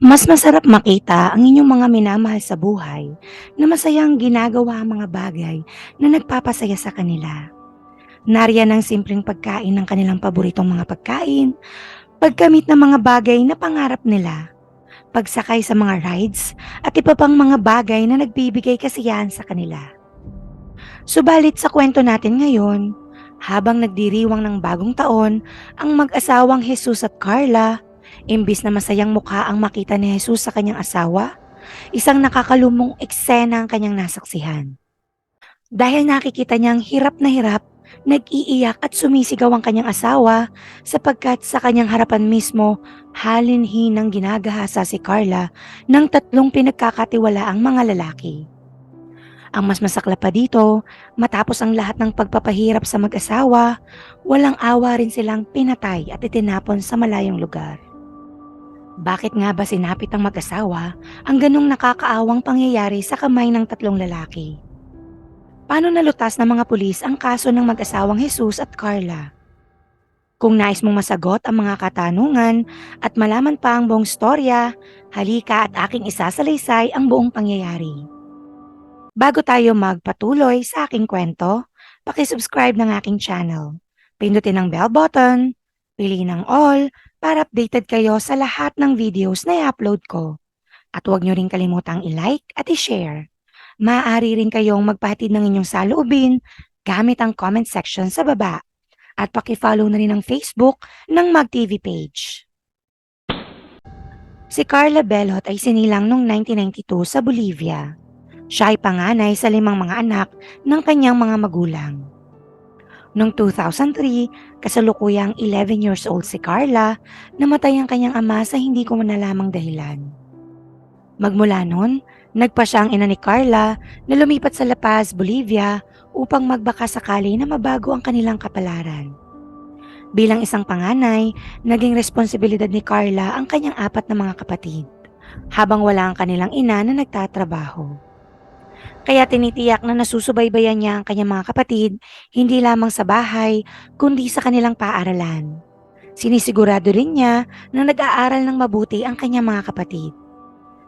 Mas masarap makita ang inyong mga minamahal sa buhay na masayang ginagawa ang mga bagay na nagpapasaya sa kanila. Nariyan ang simpleng pagkain ng kanilang paboritong mga pagkain, pagkamit ng mga bagay na pangarap nila, pagsakay sa mga rides at iba pang mga bagay na nagbibigay kasiyahan sa kanila. Subalit sa kwento natin ngayon, habang nagdiriwang ng bagong taon, ang mag-asawang Jesus at Carla Imbis na masayang mukha ang makita ni Jesus sa kanyang asawa, isang nakakalumong eksena ang kanyang nasaksihan. Dahil nakikita niyang hirap na hirap, nag-iiyak at sumisigaw ang kanyang asawa sapagkat sa kanyang harapan mismo, halinhinang ginagahasa si Carla ng tatlong pinagkakatiwala ang mga lalaki. Ang mas masakla pa dito, matapos ang lahat ng pagpapahirap sa mag-asawa, walang awa rin silang pinatay at itinapon sa malayong lugar. Bakit nga ba sinapit ang mag-asawa ang ganong nakakaawang pangyayari sa kamay ng tatlong lalaki? Paano nalutas ng mga pulis ang kaso ng mag-asawang Jesus at Carla? Kung nais mong masagot ang mga katanungan at malaman pa ang buong storya, halika at aking isasalaysay ang buong pangyayari. Bago tayo magpatuloy sa aking kwento, pakisubscribe ng aking channel. Pindutin ang bell button, piliin ang all para updated kayo sa lahat ng videos na i-upload ko. At huwag nyo rin kalimutang i-like at i-share. Maaari rin kayong magpahatid ng inyong saloobin gamit ang comment section sa baba. At pakifollow na rin ang Facebook ng MagTV page. Si Carla Belhot ay sinilang noong 1992 sa Bolivia. Siya ay panganay sa limang mga anak ng kanyang mga magulang. Noong 2003, kasalukuyang 11 years old si Carla, namatay ang kanyang ama sa hindi ko nalamang dahilan. Magmula noon, nagpa siya ang ina ni Carla na lumipat sa La Paz, Bolivia upang magbaka sakali na mabago ang kanilang kapalaran. Bilang isang panganay, naging responsibilidad ni Carla ang kanyang apat na mga kapatid, habang wala ang kanilang ina na nagtatrabaho. Kaya tinitiyak na nasusubaybayan niya ang kanyang mga kapatid hindi lamang sa bahay kundi sa kanilang paaralan. Sinisigurado rin niya na nag-aaral ng mabuti ang kanyang mga kapatid.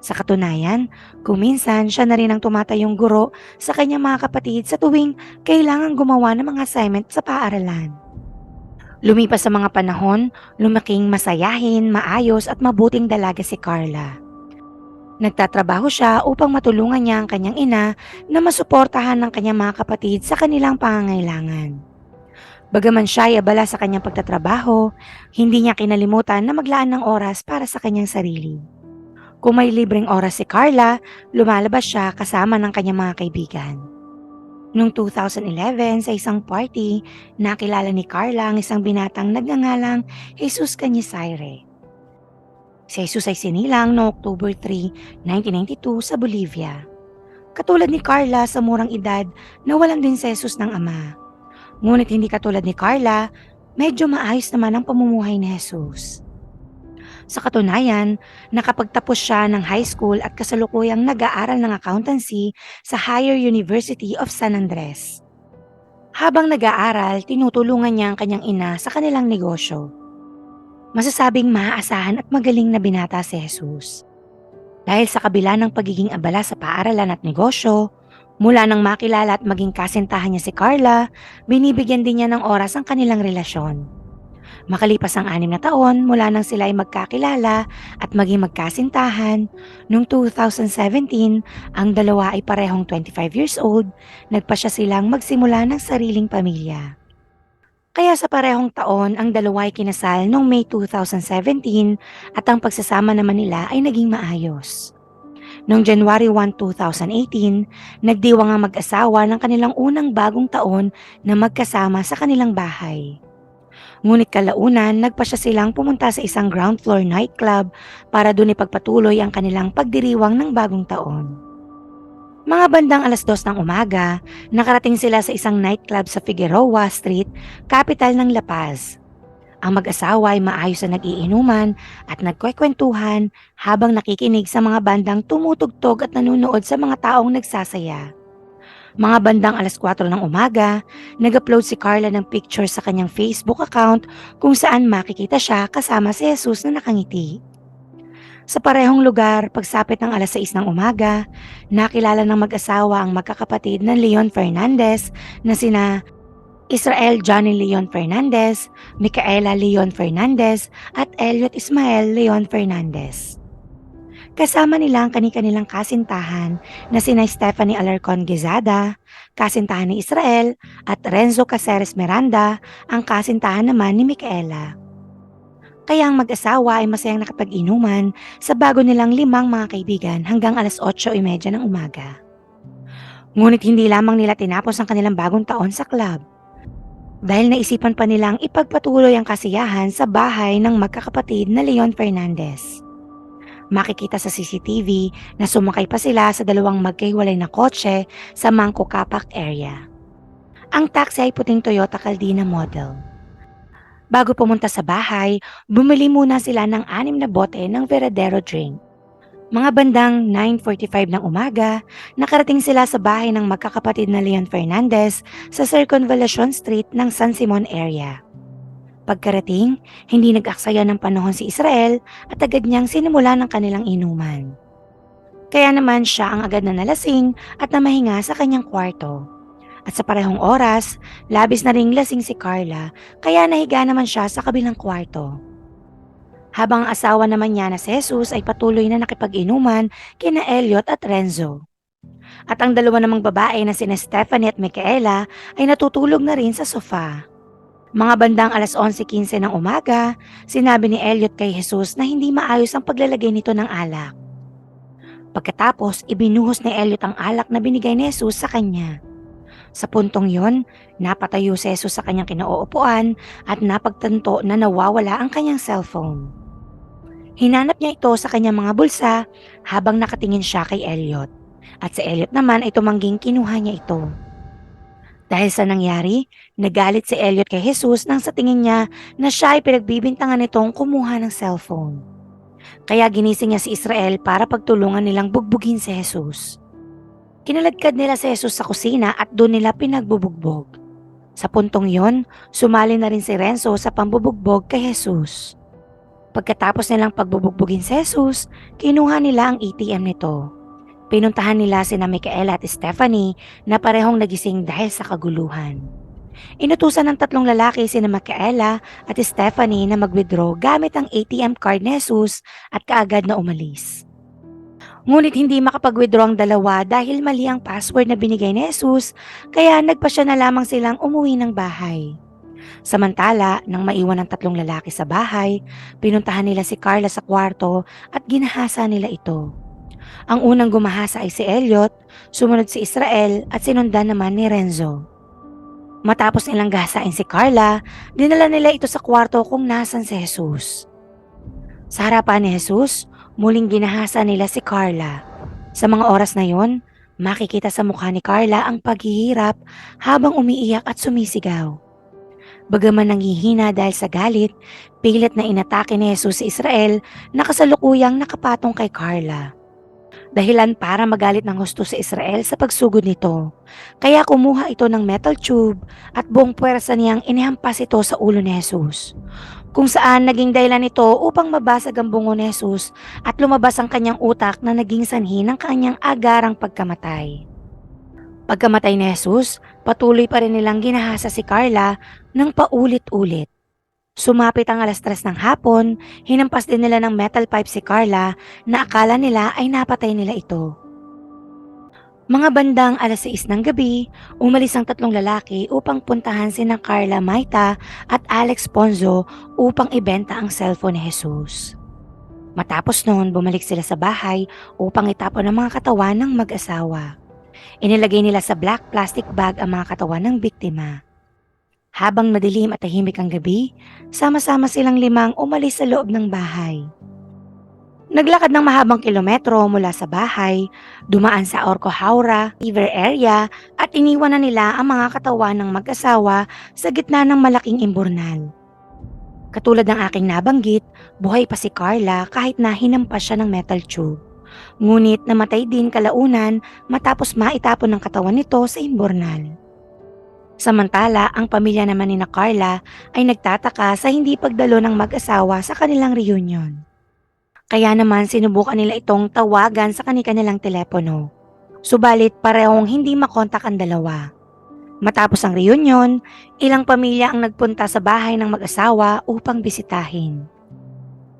Sa katunayan, kuminsan siya na rin ang tumatayong guro sa kanyang mga kapatid sa tuwing kailangan gumawa ng mga assignment sa paaralan. Lumipas sa mga panahon, lumaking masayahin, maayos at mabuting dalaga si Carla. Nagtatrabaho siya upang matulungan niya ang kanyang ina na masuportahan ng kanyang mga kapatid sa kanilang pangangailangan. Bagaman siya ay abala sa kanyang pagtatrabaho, hindi niya kinalimutan na maglaan ng oras para sa kanyang sarili. Kung may libreng oras si Carla, lumalabas siya kasama ng kanyang mga kaibigan. Noong 2011 sa isang party, nakilala ni Carla ang isang binatang nagngangalang Jesus Canyisaire. Si Jesus ay sinilang noong October 3, 1992 sa Bolivia. Katulad ni Carla sa murang edad, nawalan din si Jesus ng ama. Ngunit hindi katulad ni Carla, medyo maayos naman ang pamumuhay ni Jesus. Sa katunayan, nakapagtapos siya ng high school at kasalukuyang nag-aaral ng accountancy sa Higher University of San Andres. Habang nag-aaral, tinutulungan niya ang kanyang ina sa kanilang negosyo. Masasabing maaasahan at magaling na binata si Jesus. Dahil sa kabila ng pagiging abala sa paaralan at negosyo, mula nang makilala at maging kasintahan niya si Carla, binibigyan din niya ng oras ang kanilang relasyon. Makalipas ang anim na taon mula nang sila ay magkakilala at maging magkasintahan, noong 2017, ang dalawa ay parehong 25 years old, nagpa siya silang magsimula ng sariling pamilya. Kaya sa parehong taon, ang dalawa ay kinasal noong May 2017 at ang pagsasama naman nila ay naging maayos. Noong January 1, 2018, nagdiwang ang mag-asawa ng kanilang unang bagong taon na magkasama sa kanilang bahay. Ngunit kalaunan, nagpa siya silang pumunta sa isang ground floor nightclub para doon ipagpatuloy ang kanilang pagdiriwang ng bagong taon. Mga bandang alas dos ng umaga, nakarating sila sa isang nightclub sa Figueroa Street, capital ng La Paz. Ang mag-asawa ay maayos na nag-iinuman at nagkwekwentuhan habang nakikinig sa mga bandang tumutugtog at nanunood sa mga taong nagsasaya. Mga bandang alas 4 ng umaga, nag-upload si Carla ng picture sa kanyang Facebook account kung saan makikita siya kasama si Jesus na nakangiti. Sa parehong lugar, pagsapit ng alas 6 ng umaga, nakilala ng mag-asawa ang magkakapatid na Leon Fernandez na sina Israel Johnny Leon Fernandez, Micaela Leon Fernandez at Elliot Ismael Leon Fernandez. Kasama nila ang kani-kanilang kasintahan na sina Stephanie Alarcon Gezada, kasintahan ni Israel, at Renzo Caceres Miranda, ang kasintahan naman ni Micaela. Kaya ang mag-asawa ay masayang nakapag-inuman sa bago nilang limang mga kaibigan hanggang alas 8.30 ng umaga. Ngunit hindi lamang nila tinapos ang kanilang bagong taon sa club. Dahil naisipan pa nilang ipagpatuloy ang kasiyahan sa bahay ng magkakapatid na Leon Fernandez. Makikita sa CCTV na sumakay pa sila sa dalawang magkahiwalay na kotse sa Mangko Kapak area. Ang taxi ay puting Toyota Caldina model. Bago pumunta sa bahay, bumili muna sila ng anim na bote ng Veradero drink. Mga bandang 9.45 ng umaga, nakarating sila sa bahay ng magkakapatid na Leon Fernandez sa Circunvallation Street ng San Simon area. Pagkarating, hindi nag-aksaya ng panahon si Israel at agad niyang sinimula ng kanilang inuman. Kaya naman siya ang agad na nalasing at namahinga sa kanyang kwarto. At sa parehong oras, labis na ring lasing si Carla kaya nahiga naman siya sa kabilang kwarto. Habang ang asawa naman niya na si Jesus ay patuloy na nakipag-inuman kina Elliot at Renzo. At ang dalawa namang babae na sina Stephanie at Micaela ay natutulog na rin sa sofa. Mga bandang alas 11.15 ng umaga, sinabi ni Elliot kay Jesus na hindi maayos ang paglalagay nito ng alak. Pagkatapos, ibinuhos ni Elliot ang alak na binigay ni Jesus sa kanya. Sa puntong yon, napatayo si Jesus sa kanyang kinauupuan at napagtanto na nawawala ang kanyang cellphone. Hinanap niya ito sa kanyang mga bulsa habang nakatingin siya kay Elliot. At si Elliot naman ay tumangging kinuha niya ito. Dahil sa nangyari, nagalit si Elliot kay Jesus nang sa tingin niya na siya ay pinagbibintangan nitong kumuha ng cellphone. Kaya ginising niya si Israel para pagtulungan nilang bugbugin si Jesus. Kinaladkad nila si Jesus sa kusina at doon nila pinagbubugbog. Sa puntong yon, sumali na rin si Renzo sa pambubugbog kay Jesus. Pagkatapos nilang pagbubugbugin si Jesus, kinuha nila ang ATM nito. Pinuntahan nila sina Micaela at Stephanie na parehong nagising dahil sa kaguluhan. Inutusan ng tatlong lalaki sina Micaela at Stephanie na mag-withdraw gamit ang ATM card ni Jesus at kaagad na umalis. Ngunit hindi makapag-withdraw ang dalawa dahil mali ang password na binigay ni Jesus kaya nagpa siya na lamang silang umuwi ng bahay. Samantala, nang maiwan ang tatlong lalaki sa bahay, pinuntahan nila si Carla sa kwarto at ginahasa nila ito. Ang unang gumahasa ay si Elliot, sumunod si Israel at sinundan naman ni Renzo. Matapos nilang gahasain si Carla, dinala nila ito sa kwarto kung nasan si Jesus. Sa harapan ni Jesus, muling ginahasa nila si Carla. Sa mga oras na yon, makikita sa mukha ni Carla ang paghihirap habang umiiyak at sumisigaw. Bagaman nanghihina dahil sa galit, pilit na inatake ni Jesus si Israel na kasalukuyang nakapatong kay Carla dahilan para magalit ng husto sa Israel sa pagsugod nito. Kaya kumuha ito ng metal tube at buong puwersa niyang inihampas ito sa ulo ni Jesus. Kung saan naging dahilan nito upang mabasag ang bungo ni Jesus at lumabas ang kanyang utak na naging sanhi ng kanyang agarang pagkamatay. Pagkamatay ni Jesus, patuloy pa rin nilang ginahasa si Carla ng paulit-ulit. Sumapit ang alas tres ng hapon, hinampas din nila ng metal pipe si Carla na akala nila ay napatay nila ito. Mga bandang alas 6 ng gabi, umalis ang tatlong lalaki upang puntahan si na Carla Maita at Alex Ponzo upang ibenta ang cellphone ni Jesus. Matapos noon, bumalik sila sa bahay upang itapon ang mga katawan ng mag-asawa. Inilagay nila sa black plastic bag ang mga katawan ng biktima. Habang madilim at tahimik ang gabi, sama-sama silang limang umalis sa loob ng bahay. Naglakad ng mahabang kilometro mula sa bahay, dumaan sa Orco Haura River area at iniwan na nila ang mga katawan ng mag-asawa sa gitna ng malaking imburnal. Katulad ng aking nabanggit, buhay pa si Carla kahit na hinampas siya ng metal tube. Ngunit namatay din kalaunan matapos maitapon ng katawan nito sa imburnal. Samantala, ang pamilya naman ni na Carla ay nagtataka sa hindi pagdalo ng mag-asawa sa kanilang reunion. Kaya naman sinubukan nila itong tawagan sa kanilang telepono. Subalit parehong hindi makontak ang dalawa. Matapos ang reunion, ilang pamilya ang nagpunta sa bahay ng mag-asawa upang bisitahin.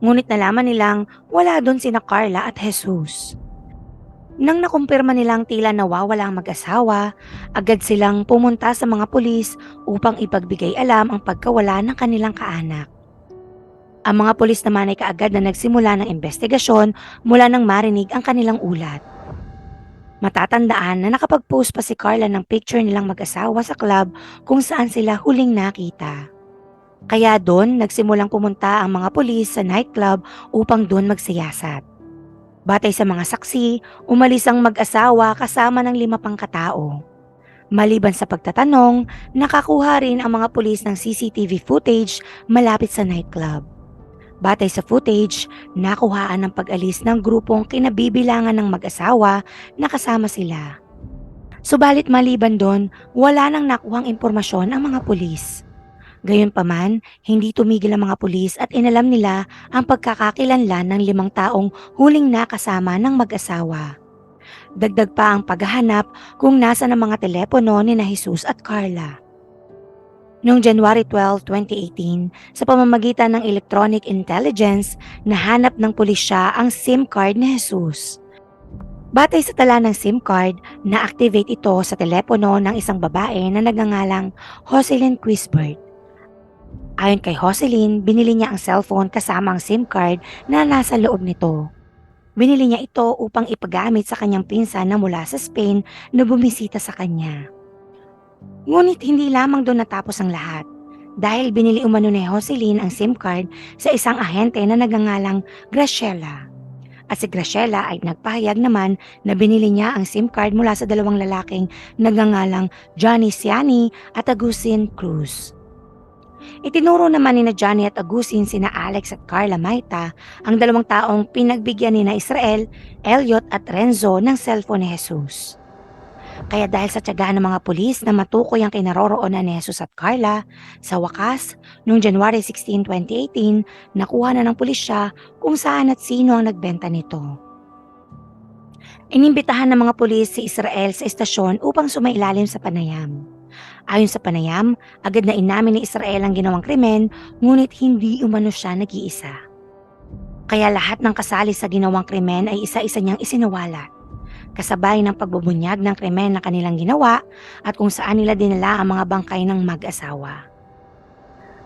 Ngunit nalaman nilang wala doon sina Carla at Jesus. Nang nakumpirma nilang tila nawawala ang mag-asawa, agad silang pumunta sa mga pulis upang ipagbigay alam ang pagkawala ng kanilang kaanak. Ang mga pulis naman ay kaagad na nagsimula ng investigasyon mula nang marinig ang kanilang ulat. Matatandaan na nakapag-post pa si Carla ng picture nilang mag-asawa sa club kung saan sila huling nakita. Kaya doon nagsimulang pumunta ang mga pulis sa nightclub upang doon magsiyasat. Batay sa mga saksi, umalis ang mag-asawa kasama ng lima pang katao. Maliban sa pagtatanong, nakakuha rin ang mga pulis ng CCTV footage malapit sa nightclub. Batay sa footage, nakuhaan ang pag-alis ng grupong kinabibilangan ng mag-asawa na kasama sila. Subalit maliban doon, wala nang nakuhang impormasyon ang mga pulis. Gayunpaman, hindi tumigil ang mga pulis at inalam nila ang pagkakakilanlan ng limang taong huling nakasama ng mag-asawa. Dagdag pa ang paghahanap kung nasa ng mga telepono ni na Jesus at Carla. Noong January 12, 2018, sa pamamagitan ng electronic intelligence, nahanap ng pulisya ang SIM card ni Jesus. Batay sa tala ng SIM card, na-activate ito sa telepono ng isang babae na nagngangalang Jocelyn Quisbert. Ayon kay Jocelyn, binili niya ang cellphone kasama ang SIM card na nasa loob nito. Binili niya ito upang ipagamit sa kanyang pinsan na mula sa Spain na bumisita sa kanya. Ngunit hindi lamang doon natapos ang lahat. Dahil binili umano ni Jocelyn ang SIM card sa isang ahente na nagangalang Graciela. At si Graciela ay nagpahayag naman na binili niya ang SIM card mula sa dalawang lalaking nagangalang Johnny Siani at Agustin Cruz. Itinuro naman ni na Johnny at Agustin sina Alex at Carla Maita ang dalawang taong pinagbigyan ni na Israel, Elliot at Renzo ng cellphone ni Jesus. Kaya dahil sa tiyagaan ng mga pulis na matukoy ang kinaroroonan ni Jesus at Carla, sa wakas, noong January 16, 2018, nakuha na ng pulisya kung saan at sino ang nagbenta nito. Inimbitahan ng mga pulis si Israel sa estasyon upang sumailalim sa panayam. Ayon sa panayam, agad na inamin ni Israel ang ginawang krimen, ngunit hindi umano siya nag-iisa. Kaya lahat ng kasali sa ginawang krimen ay isa-isa niyang isinawalat kasabay ng pagbubunyag ng krimen na kanilang ginawa at kung saan nila dinala ang mga bangkay ng mag-asawa.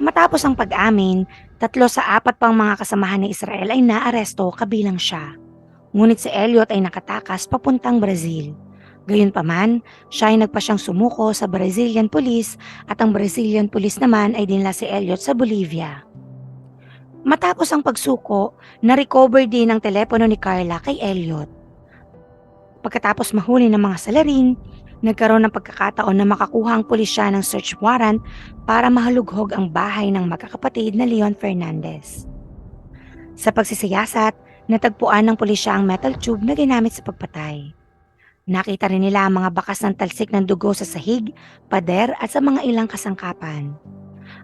Matapos ang pag-amin, tatlo sa apat pang mga kasamahan ni Israel ay naaresto kabilang siya. Ngunit si Elliot ay nakatakas papuntang Brazil. Gayunpaman, siya ay nagpa siyang sumuko sa Brazilian police at ang Brazilian police naman ay dinala si Elliot sa Bolivia. Matapos ang pagsuko, na-recover din ang telepono ni Carla kay Elliot. Pagkatapos mahuli ng mga salarin, nagkaroon ng pagkakataon na makakuha ang pulisya ng search warrant para mahalughog ang bahay ng magkakapatid na Leon Fernandez. Sa pagsisiyasat, natagpuan ng pulisya ang metal tube na ginamit sa pagpatay. Nakita rin nila ang mga bakas ng talsik ng dugo sa sahig, pader at sa mga ilang kasangkapan.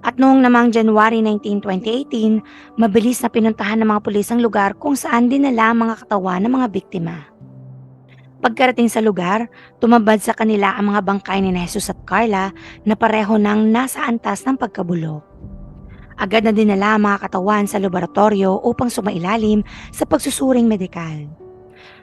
At noong namang January 19, 2018, mabilis na pinuntahan ng mga pulis ang lugar kung saan dinala ang mga katawan ng mga biktima. Pagkarating sa lugar, tumabad sa kanila ang mga bangkay ni Jesus at Carla na pareho nang nasa antas ng pagkabulok. Agad na dinala ang mga katawan sa laboratorio upang sumailalim sa pagsusuring medikal.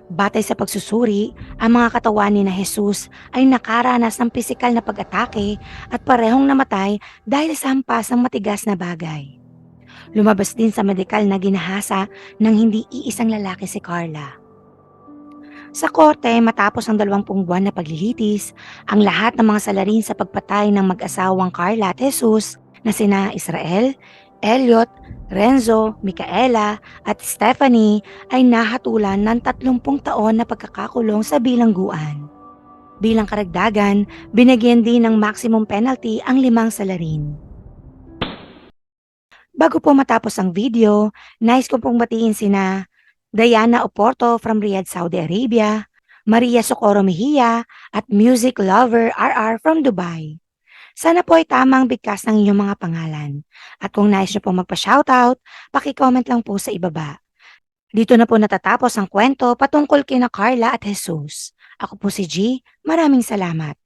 Batay sa pagsusuri, ang mga katawan ni na Jesus ay nakaranas ng pisikal na pag-atake at parehong namatay dahil sa hampas ng matigas na bagay. Lumabas din sa medikal na ginahasa ng hindi iisang lalaki si Carla. Sa korte, matapos ang dalawampung buwan na paglilitis, ang lahat ng mga salarin sa pagpatay ng mag-asawang Carla at Jesus na sina Israel, Elliot, Renzo, Micaela at Stephanie ay nahatulan ng 30 taon na pagkakakulong sa bilangguan. Bilang karagdagan, binigyan din ng maximum penalty ang limang salarin. Bago po matapos ang video, nais ko pong batiin sina Diana Oporto from Riyadh, Saudi Arabia, Maria Socorro Mejia at music lover RR from Dubai. Sana po ay tamang bigkas ng inyong mga pangalan. At kung nais nyo po magpa-shoutout, paki-comment lang po sa ibaba. Dito na po natatapos ang kwento patungkol kina Carla at Jesus. Ako po si G. Maraming salamat.